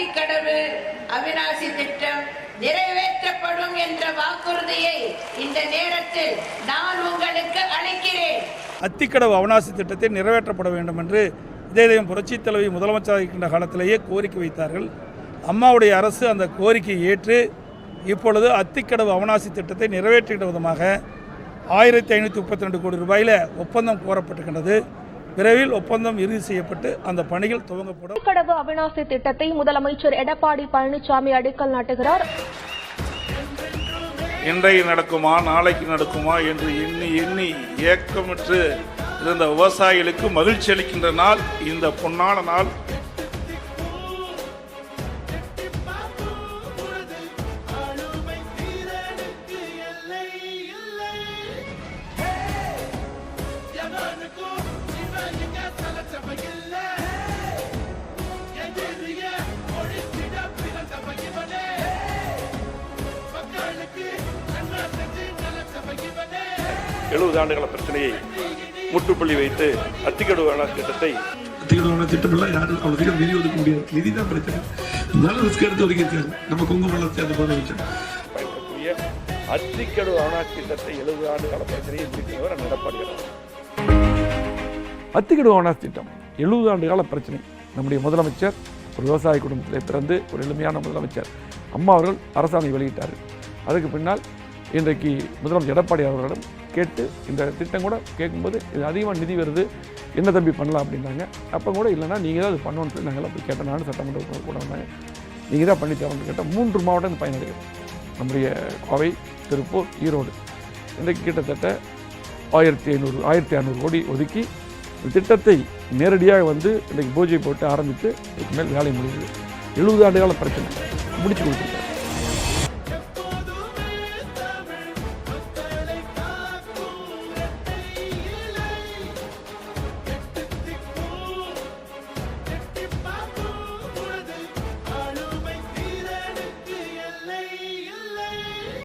அத்திக்கடவு அவிநாசி திட்டம் நிறைவேற்றப்படும் என்ற வாக்குறுதியை இந்த நேரத்தில் நான் உங்களுக்கு அளிக்கிறேன். அத்திக்கடவு அவனாசி திட்டத்தை நிறைவேற்றப்பட வேண்டும் என்று இதயம் புரட்சி தலைவி முதலமைச்சராக இருக்கின்ற காலத்திலேயே கோரிக்கை வைத்தார்கள். அம்மாவுடைய அரசு அந்த கோரிக்கையை ஏற்று இப்பொழுது அத்திக்கடவு அவனாசி திட்டத்தை நிறைவேற்றுகின்ற விதமாக ஆயிரத்தி ஐநூற்றி முப்பத்தி ரெண்டு கோடி ரூபாயில் ஒப்பந்தம் கோரப்பட்டிருக்கின்றது. விரைவில் ஒப்பந்தம் இறுதி செய்யப்பட்டு அந்த பணிகள் துவங்கப்படும். கடவு அவிநாசி திட்டத்தை முதலமைச்சர் எடப்பாடி பழனிசாமி அடிக்கல் நாட்டுகிறார். இன்றைக்கு நடக்குமா நாளைக்கு நடக்குமா என்று எண்ணி எண்ணி ஏக்கமுற்று இருந்த விவசாயிகளுக்கு மகிழ்ச்சி அளிக்கின்ற நாள் இந்த பொன்னான நாள். எழுபது ஆண்டுகால பிரச்சனையை முற்றுப்புள்ளி வைத்து அத்திக்கடு வேளாண் திட்டத்தை திட்டமான திட்டமெல்லாம் யாரும் அவ்வளோ சீக்கிரம் நிதி ஒதுக்க முடியாது. நிதி தான் பிரச்சனை. நல்ல ரிஸ்க் எடுத்து ஒதுக்கியிருக்காங்க நம்ம கொங்கு மண்டலத்தை அந்த மாதிரி வச்சோம் பயன்படக்கூடிய அத்திக்கடு வேளாண் திட்டத்தை எழுபது ஆண்டுகால பிரச்சனையை முடிக்கிறவர் எடப்பாடி அத்திக்கடு திட்டம் எழுபது ஆண்டு கால பிரச்சனை. நம்முடைய முதலமைச்சர் ஒரு விவசாய குடும்பத்தில் பிறந்து ஒரு எளிமையான முதலமைச்சர் அம்மா அவர்கள் அரசாணை வெளியிட்டார்கள். அதுக்கு பின்னால் இன்றைக்கு முதலமைச்சர் எடப்பாடி அவர்களிடம் கேட்டு இந்த திட்டம் கூட கேட்கும்போது இது அதிகமாக நிதி வருது என்ன தம்பி பண்ணலாம் அப்படின்னாங்க. அப்போ கூட இல்லைன்னா நீங்கள் தான் அது பண்ணணும்னு சொல்லி நாங்கள் போய் கேட்டோம். நானும் சட்டமன்ற கூட வந்தாங்க நீங்கள் தான் பண்ணி தரணும்னு கேட்டால் மூன்று மாவட்டம் இந்த பயனடைகிறது நம்முடைய கோவை திருப்பூர் ஈரோடு. இன்றைக்கு கிட்டத்தட்ட ஆயிரத்தி ஐநூறு ஆயிரத்தி அறநூறு கோடி ஒதுக்கி இந்த திட்டத்தை நேரடியாக வந்து இன்றைக்கு பூஜை போட்டு ஆரம்பித்து இதுக்கு மேல் வேலை முடியுது. எழுபது ஆண்டு கால பிரச்சனை. முடிச்சு கொடுத்துருக்காரு.